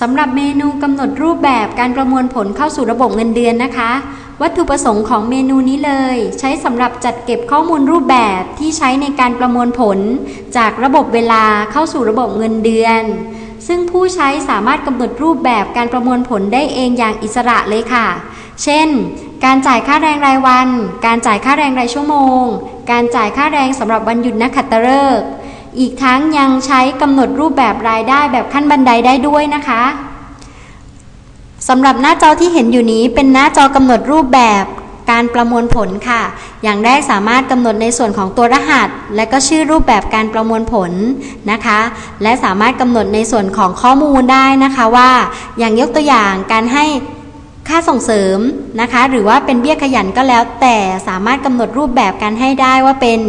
สำหรับเมนูกำหนดรูปแบบการประมวลผลเข้าสู่ระบบเงินเดือนนะคะ วัตถุประสงค์ของเมนูนี้เลย ใช้สำหรับจัดเก็บข้อมูลรูปแบบที่ใช้ในการประมวลผล จากระบบเวลาเข้าสู่ระบบเงินเดือน ซึ่งผู้ใช้สามารถกำหนดรูปแบบการประมวลผลได้เองอย่างอิสระเลยค่ะ เช่น การจ่ายค่าแรงรายวัน การจ่ายค่าแรงรายชั่วโมง การจ่ายค่าแรงสำหรับวันหยุดนักขัตฤกษ์ อีกทั้งยังใช้กำหนดรูปแบบรายได้แบบขั้นบันไดได้ด้วยนะคะสำหรับหน้าจอที่เห็นอยู่นี้เป็นหน้าจอกำหนดรูปแบบการประมวลผลค่ะ อย่างแรกสามารถกำหนดในส่วนของตัวรหัส และก็ชื่อรูปแบบการประมวลผลนะคะ และสามารถกำหนดในส่วนของข้อมูลได้นะคะว่า อย่างยกตัวอย่างการให้ ค่าส่งเสริมนะคะ หรือว่าเป็นเบี้ยขยันก็แล้ว แต่สามารถกำหนดรูปแบบการให้ได้ว่าเป็น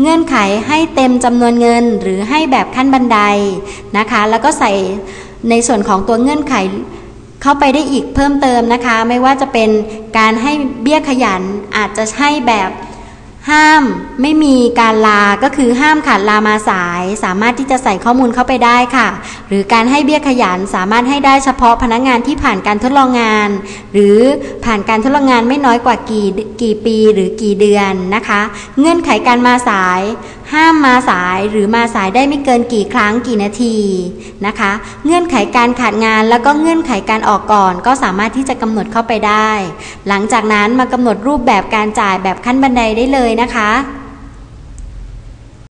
เงื่อนไขให้เต็มจำนวนเงิน หรือให้แบบขั้นบันไดนะคะ แล้วก็ใส่ในส่วนของตัวเงื่อนไขเข้าไปได้อีกเพิ่มเติมนะคะ ไม่ว่าจะเป็นการให้เบี้ยขยันอาจจะให้แบบ ห้ามไม่มีการลา ก็คือห้ามขาดลามาสาย สามารถที่จะใส่ข้อมูลเข้าไปได้ค่ะ หรือการให้เบี้ยขยันสามารถให้ได้เฉพาะพนักงานที่ผ่านการทดลองงาน หรือผ่านการทดลองงานไม่น้อยกว่ากี่กี่ปีหรือกี่เดือนนะคะ เงื่อนไขการมาสาย ห้ามมาสายหรือมาสายได้ไม่เกินกี่ครั้งกี่นาทีนะคะ เงื่อนไขการขาดงานแล้วก็เงื่อนไขการออกก่อน ก็สามารถที่จะกำหนดเข้าไปได้ หลังจากนั้นมากำหนดรูปแบบการจ่ายแบบขั้นบันไดได้เลยนะคะ